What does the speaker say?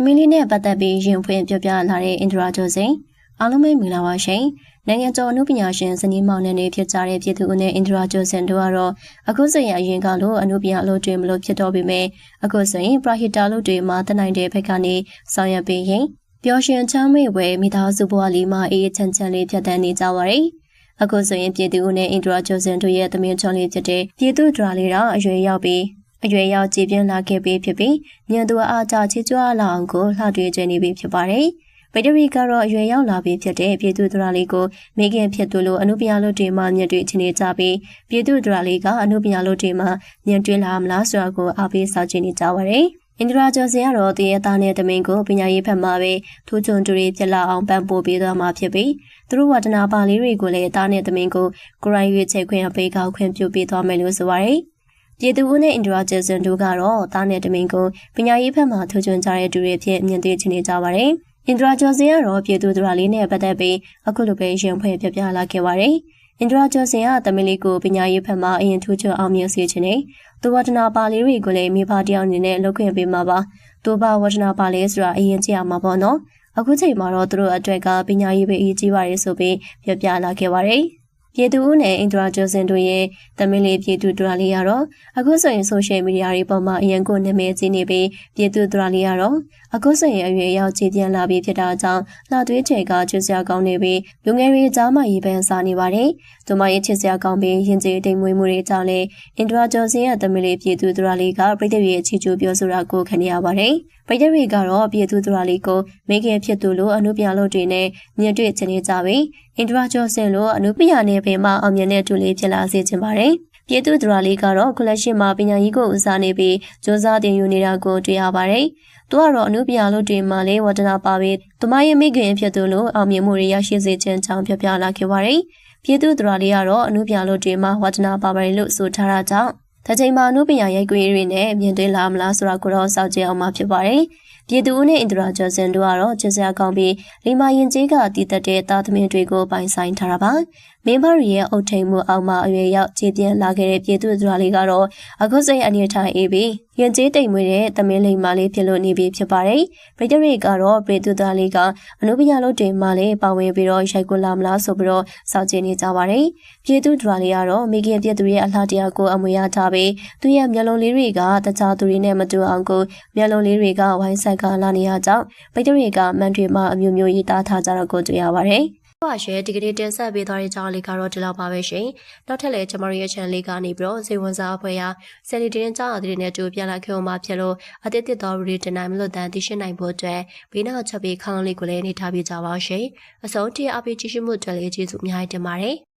သမီးလေးနဲ့ပတ်သက်ပြီးရင်ဖွင့်ပြောပြလာတဲ့အင်ဒရာကျော်စိန်အားလုံးပဲမင်္ဂလာပါရှင်နိုင်ငံကျော်အမှုပညာရှင်ဇနီးမောင်နှံတွေဖြစ်ကြတဲ့ပြည်သူဦးနဲ့အင်ဒရာကျော်စင်တို့ကတော့အခုဆိုရင်အရင်ကလို့အမှုပညာအလုပ်တွေမလို့ဖြစ်တော့ပေမဲ့အခုဆိုရင်ပရဟိတလုပ်တွေမှာတနိုင်တဲ့ဘက်ကနေဆောင်ရွက်ပေးရင်ပျော်ရွှင်ချမ်းမြေ့ဝဲမိသားစုဘဝလေးမှာအေးချမ်းချမ်းလေးဖြတ်သန်းနေကြပါရယ်အခုဆိုရင်ပြည်သူဦးနဲ့အင်ဒရာကျော်စင်တို့ရဲ့သမင်ချွန်လေးဖြစ်တဲ့ပြည်သူဒရာလေးတော့အရွယ်ရောက်ပြီး အရွယ်ရောက်ကြည်ပြင်းလာခဲ့ပြီးဖြစ်ပြီးညံသူအားကြချီကြွားလာအောင်ကိုလှထွေးကျနေပြီဖြစ်ပါတယ်။ဗီဒရီကတော့အရွယ်ရောက်လာပြီးဖြစ်တဲ့ပြည်သူဒရာလေးကိုမိခင်ဖြစ်သူလိုအနုပညာလုပ်တွေမှမြင်တွေ့ချင်နေကြပြီးပြည်သူဒရာလေးကအနုပညာလုပ်တွေမှမြင်တွေ့လာမလားဆိုတာကိုအားပေးစောင့်ကြည့်နေကြပါတယ်။အင်ဒရာကျော်စင်ကတော့တရေသားနဲ့တမင်ကိုပညာရေးဖက်မှာပဲထိုးချွန်တူတွေဖြစ်လာအောင်ပံ့ပိုးပေးသွားမှာဖြစ်ပြီးသူတို့ဝတနာပါလေးတွေကိုလည်းသားနဲ့တမင်ကိုကိုရိုင်းရွေးချက်ခွင့်အပေးကောက်ခွင့်ပြုပေးသွားမယ်လို့ဆိုပါရယ် ပြည်သူဦးနဲ့အင်ဒရာဂျက်ဆန်တို့ကတော့တားနဲ့တမင်ကိုပညာရေးဘက်မှထိုးချွန်ကြတဲ့သူတွေဖြစ်မြင်တွေ့ချင်နေကြပါတယ်။အင်ဒရာဂျော်စင်ကတော့ပြည်သူတို့လေးနဲ့ပတ်သက်ပြီးအခုလိုပဲရင်ဖွဲ့ပြပြလာခဲ့ပါတယ်။အင်ဒရာဂျော်စင်ကတမင်လေးကိုပညာရေးဘက်မှအရင်ထိုးချွန်အောင်မြင်စေချင်တယ်။သူဝတနာပါလေးတွေကိုလည်းမိဘတယောက်အနေနဲ့လုပ်ခွင့်ပေးမှာပါ။သူဘာဝတနာပါလေးဆိုတာအရင်ကြည့်ရမှာပေါ့နော်။အခုချိန်မှာတော့သူတို့အတွက်ကပညာရေးပဲအရေးကြီးပါတယ်ဆိုပြီးပြပြလာခဲ့ပါတယ်။ ပြည်သူဦးနဲ့အင်ဒရာဂျိုစင်တို့ရဲ့သမီးလေးပြည်သူဒရာလေးကတော့အခုဆိုရင်ဆိုရှယ်မီဒီယာတွေပေါ်မှာအရင်ကနာမည်ကြီးနေပြီးပြည်သူဒရာလေးကတော့အခုဆိုရင်အရွယ်ရောက်ကြည်ပြန်လာပြီးဖြစ်တာကြောင့်လှသွေးချေကကျွစရာကောင်းနေပြီးလူငယ်တွေကြားမှာရေးပန်းစားနေပါတယ်။သူမရဲ့ချစ်စရာကောင်းပြီးရင်ကျေးတိမ်မွေးမှုတွေကြောင့်လည်းအင်ဒရာဂျိုစင်ရဲ့သမီးလေးပြည်သူဒရာလေးကပြည်သူရဲ့ချီကျူပြောဆိုတာကိုခံရပါတယ်။ ပြည်သူတွေကတော့ပြည်သူဒရာလေးကိုမိခင်ဖြစ်သူလိုအမှုပြလို့တွေနဲ့မြင်တွေ့ချင်နေကြပြီးအင်ဒရာဂျိုစင်လိုအမှုပညာနယ်ပင်မှာအောင်မြင်တဲ့တူလေးဖြစ်လာစေချင်ပါတယ်။ပြည်သူဒရာလေးကတော့ကလပ်ရှင်မှာပညာရေးကိုဦးစားနေပြီးစ조사တင်ယူနေတာကိုတွေ့ရပါတယ်။သူကတော့အမှုပညာလို့တွေမှာလေးဝတ္တနာပါပြီးသူမရဲ့မိခင်ဖြစ်သူလိုအောင်မြင်မှုတွေရရှိစေခြင်းကြောင့်ပြပြလာခဲ့ပါတယ်။ပြည်သူဒရာလေးကတော့အမှုပညာလို့တွေမှာဝတ္တနာပါပါတယ်လို့ဆိုထားတာကြောင့် တချိန်မှာအမှုပညာရိုက်ကွေးတွေနဲ့မြင်တွေ့လာမလားဆိုတာကိုတော့စောင့်ကြည့်အောင်မှာဖြစ်ပါတယ်။ ပြည်သူနဲ့အင်ဒရာဂျော်စန်တို့ကတော့ကျစရာကောင်းပြီးလီမာရင်ကြီးကတည်သက်တဲ့သားသမီးတွေကိုပိုင်ဆိုင်ထားတာပါမင်းဘရီရဲ့အုတ်ထိန်မှုအောက်မှာအရွယ်ရောက်ခြေပြင်းလာခဲ့တဲ့ပြည်သူတို့လေးကတော့အခုစိတ်အနေထားအေးပြီးရင်ကျေးတိမ်မွေးတဲ့သမင်းလိမ်မလေးဖြစ်လို့နေပြီဖြစ်ပါတယ်။ပရိသတ်တွေကတော့ပြည်သူသားလေးကအနုပညာလို့တင်မှလည်းပါဝင်ပြီးတော့ရိုက်ကူလာမလားဆိုပြီးတော့စောင့်ကြည့်နေကြပါတယ်။ပြည်သူဒရာလေးကတော့မိခင်ပြည်သူရဲ့အလှတရားကိုအမွေရထားပြီးသူရဲ့မျက်လုံးလေးတွေကတခြားသူတွေနဲ့မတူအောင်ကိုမျက်လုံးလေးတွေကဝိုင်းဆက်ကလာနေရကြောင်းပရိသတ်တွေကမန်တွေမှာအမျိုးမျိုးရေးသားထားကြတော့ကိုတွေ့ရပါတယ်။ပါရှယ်ဒီကနေ့တင်ဆက်ပေးသွားတဲ့ကြောင်းလေးကတော့ဒီလောက်ပါပဲရှင်။နောက်ထပ်လည်းကျမတို့ရဲ့ channel လေးကနေပြီးတော့ဇေဝဝန်စားအဖွဲ့ရာဆယ်လီတင်းကြောင်းအသစ်နဲ့တူပြန်လာခဲ့အောင်မှာဖြစ်လို့အသစ်တစ်တော်ရီတင်နိုင်မလို့တန်သိရှိနိုင်ဖို့အတွက်ဘေးနောက်ချက်ပေးခေါင်းလေးကိုလည်းနေထားပြကြပါရှင်။အဆုံးထိအပိကြည့်ရှုမှုအတွက်လည်းကျေးဇူးအများကြီးတင်ပါတယ်။